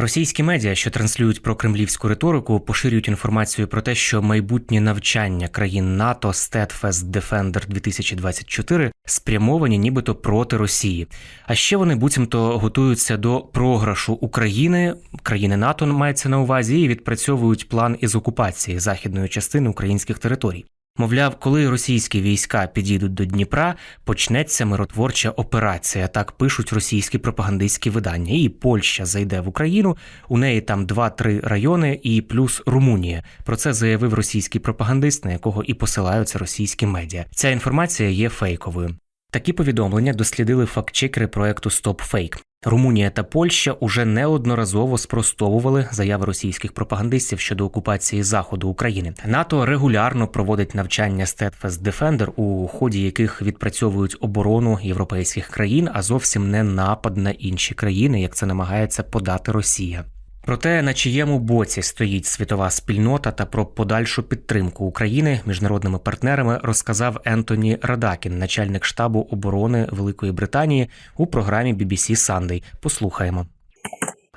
Російські медіа, що транслюють про кремлівську риторику, поширюють інформацію про те, що майбутні навчання країн НАТО Steadfast Defender 2024 спрямовані нібито проти Росії. А ще вони буцімто готуються до програшу України, країни НАТО мається на увазі, і відпрацьовують план із окупації західної частини українських територій. Мовляв, коли російські війська підійдуть до Дніпра, почнеться миротворча операція. Так пишуть російські пропагандистські видання. І Польща зайде в Україну. У неї там 2-3 райони і плюс Румунія. Про це заявив російський пропагандист, на якого і посилаються російські медіа. Ця інформація є фейковою. Такі повідомлення дослідили фактчекери проекту StopFake. Румунія та Польща уже неодноразово спростовували заяви російських пропагандистів щодо окупації заходу України. НАТО регулярно проводить навчання Steadfast Defender, у ході яких відпрацьовують оборону європейських країн, а зовсім не напад на інші країни, як це намагається подати Росія. Про те, на чиєму боці стоїть світова спільнота та про подальшу підтримку України міжнародними партнерами розказав Ентоні Радакін, начальник штабу оборони Великої Британії, у програмі BBC Sunday. Послухаємо.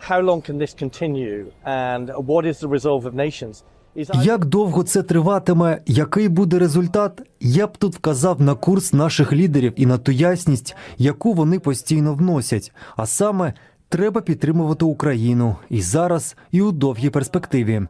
how long can this continue and what is the resolve of nations? Як довго це триватиме, який буде результат? Я б тут вказав на курс наших лідерів і на ту ясність, яку вони постійно вносять. А саме треба підтримувати Україну і зараз, і у довгій перспективі.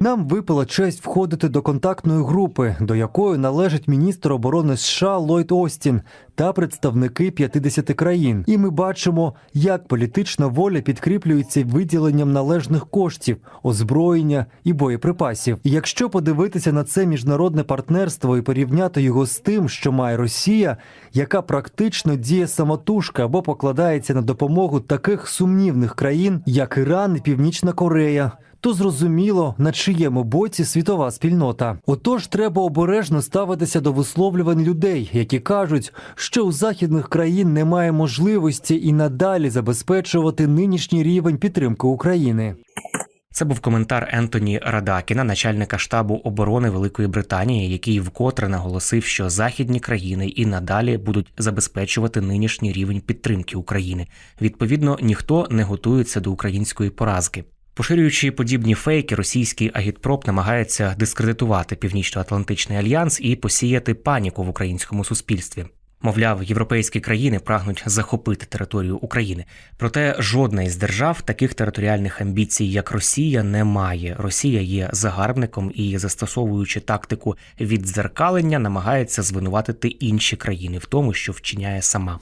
Нам випала честь входити до контактної групи, до якої належить міністр оборони США Ллойд Остін та представники 50 країн. І ми бачимо, як політична воля підкріплюється виділенням належних коштів, озброєння і боєприпасів. І якщо подивитися на це міжнародне партнерство і порівняти його з тим, що має Росія, яка практично діє самотужка або покладається на допомогу таких сумнівних країн, як Іран і Північна Корея то зрозуміло, на чиєму боці світова спільнота. Отож, треба обережно ставитися до висловлювань людей, які кажуть, що у західних країн немає можливості і надалі забезпечувати нинішній рівень підтримки України. Це був коментар Ентоні Радакіна, начальника штабу оборони Великої Британії, який вкотре наголосив, що західні країни і надалі будуть забезпечувати нинішній рівень підтримки України. Відповідно, ніхто не готується до української поразки. Поширюючи подібні фейки, російський агітпроп намагається дискредитувати Північно-Атлантичний альянс і посіяти паніку в українському суспільстві. Мовляв, європейські країни прагнуть захопити територію України. Проте жодна із держав таких територіальних амбіцій, як Росія, не має. Росія є загарбником і, застосовуючи тактику віддзеркалення, намагається звинуватити інші країни в тому, що вчиняє сама.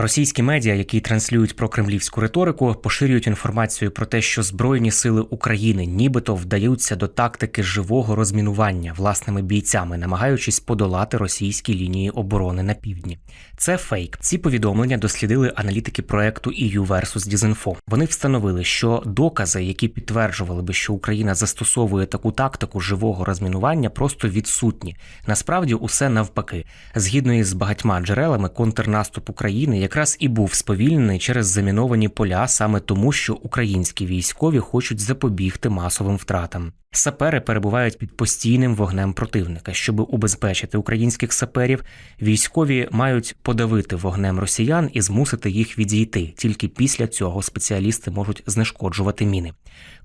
Російські медіа, які транслюють про кремлівську риторику, поширюють інформацію про те, що збройні сили України нібито вдаються до тактики живого розмінування власними бійцями, намагаючись подолати російські лінії оборони на півдні. Це фейк. Ці повідомлення дослідили аналітики проекту EU versus Disinfo. Вони встановили, що докази, які підтверджували би, що Україна застосовує таку тактику живого розмінування, просто відсутні. Насправді, усе навпаки. Згідно із багатьма джерелами, контрнаступ України, якраз і був сповільнений через заміновані поля саме тому, що українські військові хочуть запобігти масовим втратам. Сапери перебувають під постійним вогнем противника. Щоб убезпечити українських саперів, військові мають подавити вогнем росіян і змусити їх відійти. Тільки після цього спеціалісти можуть знешкоджувати міни.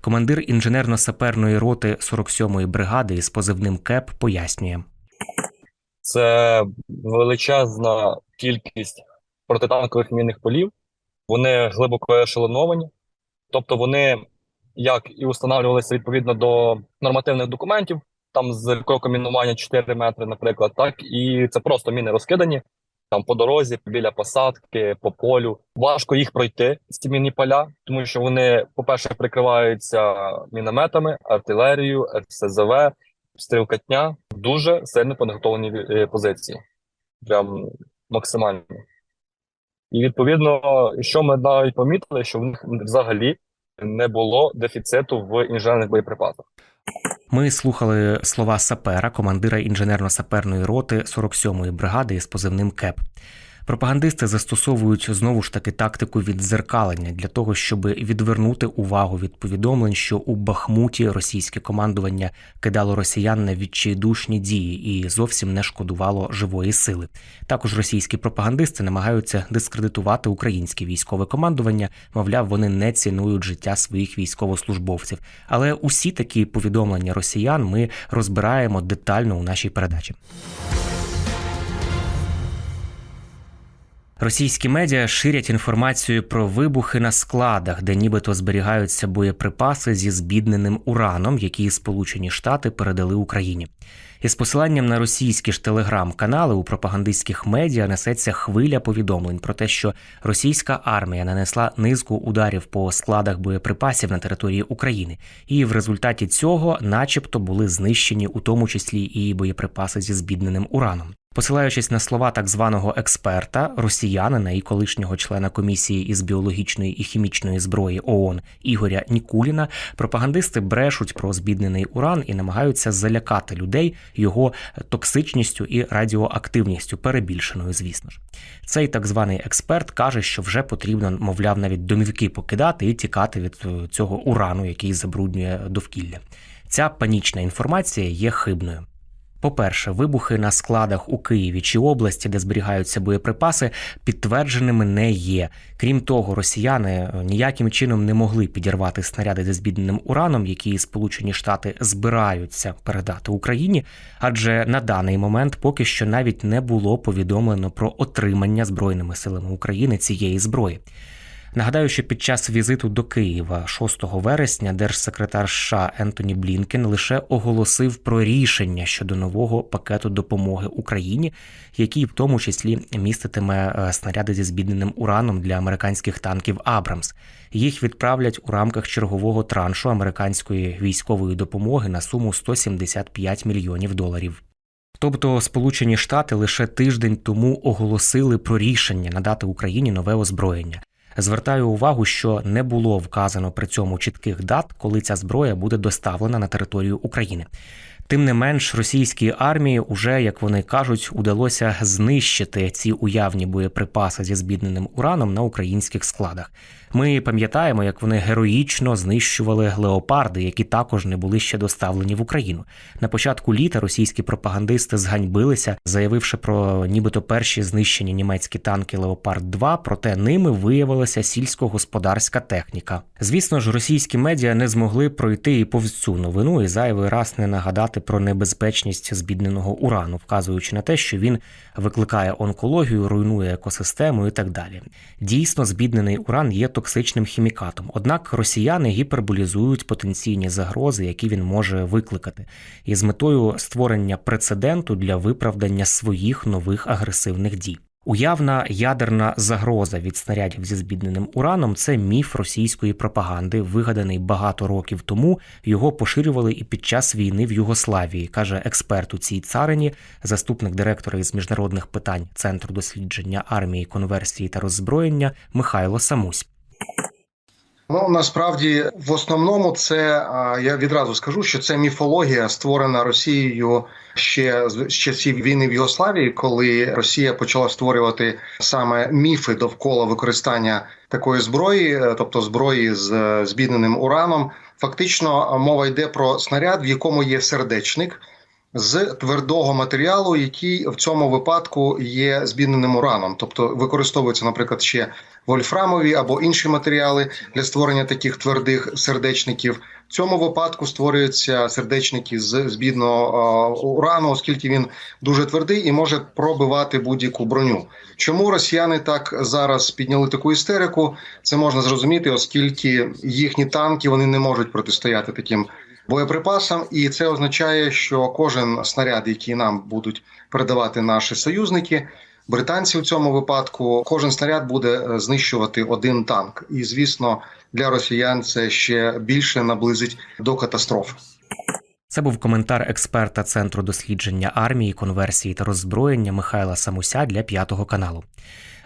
Командир інженерно-саперної роти 47-ї бригади із позивним КЕП пояснює. Це величезна кількість протитанкових мінних полів. Вони глибоко ешелоновані, тобто вони як і встановлювалися відповідно до нормативних документів, там з кроком мінування 4 метри, наприклад, так і це просто міни розкидані там по дорозі, біля посадки, по полю. Важко їх пройти ці мінні поля, тому що вони, по-перше, прикриваються мінометами, артилерією, РСЗВ, стрілкатня. Дуже сильно підготовлені е, позиції. Прям максимально. І відповідно, що ми навіть помітили, що в них взагалі не було дефіциту в інженерних боєприпасах. Ми слухали слова сапера, командира інженерно-саперної роти 47-ї бригади із позивним КЕП. Пропагандисти застосовують знову ж таки тактику віддзеркалення для того, щоб відвернути увагу від повідомлень, що у Бахмуті російське командування кидало росіян на відчайдушні дії і зовсім не шкодувало живої сили. Також російські пропагандисти намагаються дискредитувати українське військове командування. Мовляв, вони не цінують життя своїх військовослужбовців. Але усі такі повідомлення росіян ми розбираємо детально у нашій передачі. Російські медіа ширять інформацію про вибухи на складах, де нібито зберігаються боєприпаси зі збідненим ураном, які Сполучені Штати передали Україні. Із посиланням на російські ж телеграм-канали у пропагандистських медіа несеться хвиля повідомлень про те, що російська армія нанесла низку ударів по складах боєприпасів на території України, і в результаті цього, начебто, були знищені у тому числі і боєприпаси зі збідненим ураном. Посилаючись на слова так званого експерта, росіянина і колишнього члена комісії із біологічної і хімічної зброї ООН Ігоря Нікуліна, пропагандисти брешуть про збіднений уран і намагаються залякати людей його токсичністю і радіоактивністю, перебільшеною, звісно ж. Цей так званий експерт каже, що вже потрібно, мовляв, навіть домівки покидати і тікати від е, цього урану, який забруднює довкілля. Ця панічна інформація є хибною. По-перше, вибухи на складах у Києві чи області, де зберігаються боєприпаси, підтвердженими не є. Крім того, росіяни е, ніяким чином не могли підірвати снаряди зі збідненим ураном, які Сполучені Штати збираються передати Україні, адже на даний момент поки що навіть не було повідомлено про отримання збройними силами України цієї зброї. Нагадаю, що під час візиту до Києва 6 вересня держсекретар США Ентоні Блінкен лише оголосив про рішення щодо нового пакету допомоги Україні, який в тому числі міститиме е, снаряди зі збідненим ураном для американських танків Абрамс. Їх відправлять у рамках чергового траншу американської військової допомоги на суму 175 мільйонів доларів. Тобто Сполучені Штати лише тиждень тому оголосили про рішення надати Україні нове озброєння. Звертаю увагу, що не було вказано при цьому чітких дат, коли ця зброя буде доставлена на територію України. Тим не менш, російській армії уже, як вони кажуть, удалося знищити ці уявні боєприпаси зі збідненим ураном на українських складах. Ми пам'ятаємо, як вони героїчно знищували леопарди, які також не були ще доставлені в Україну. На початку літа російські пропагандисти зганьбилися, заявивши про нібито перші знищені німецькі танки Леопард 2 проте ними виявилася сільськогосподарська техніка. Звісно ж, російські медіа не змогли пройти і повз цю новину і зайвий раз не нагадати про небезпечність збідненого урану, вказуючи на те, що він викликає онкологію, руйнує екосистему і так далі. Дійсно, збіднений уран є токсичним хімікатом. Однак росіяни гіперболізують потенційні загрози, які він може викликати, і з метою створення прецеденту для виправдання своїх нових агресивних дій. Уявна ядерна загроза від снарядів зі збідненим ураном це міф російської пропаганди, вигаданий багато років тому. Його поширювали і під час війни в Югославії, каже експерт у цій царині, заступник директора із міжнародних питань Центру дослідження армії, конверсії та роззброєння Михайло Самусь. Ну насправді в основному це я відразу скажу, що це міфологія, створена Росією ще з часів війни в Югославії, коли Росія почала створювати саме міфи довкола використання такої зброї, е, тобто зброї з е, збідненим ураном. Фактично мова йде про снаряд, в якому є сердечник. З твердого матеріалу, який в цьому випадку є збідненим ураном, тобто використовуються, наприклад, ще вольфрамові або інші матеріали для створення таких твердих сердечників. В цьому випадку створюються сердечники з збідного урану, оскільки він дуже твердий і може пробивати будь-яку броню. Чому росіяни так зараз підняли таку істерику? Це можна зрозуміти, оскільки їхні танки вони не можуть протистояти таким боєприпасам, і це означає, що кожен снаряд, який нам будуть передавати наші союзники, британці в цьому випадку, кожен снаряд буде е, знищувати один танк. І звісно, для росіян це ще більше наблизить до катастрофи. Це був коментар експерта Центру дослідження армії, конверсії та роззброєння Михайла Самуся для п'ятого каналу.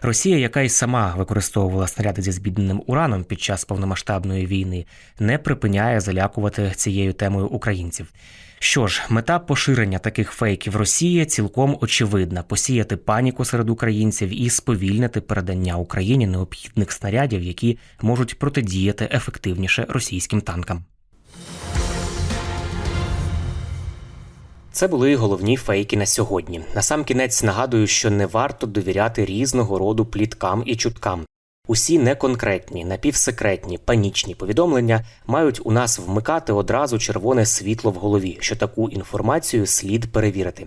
Росія, яка й сама використовувала снаряди зі збідненим ураном під час повномасштабної війни, не припиняє залякувати цією темою українців. Що ж, мета поширення таких фейків Росії цілком очевидна: посіяти паніку серед українців і сповільнити передання Україні необхідних снарядів, які можуть протидіяти ефективніше російським танкам. Це були головні фейки на сьогодні. Насамкінець нагадую, що не варто довіряти різного роду пліткам і чуткам. Усі неконкретні, напівсекретні, панічні повідомлення мають у нас вмикати одразу червоне світло в голові, що таку інформацію слід перевірити.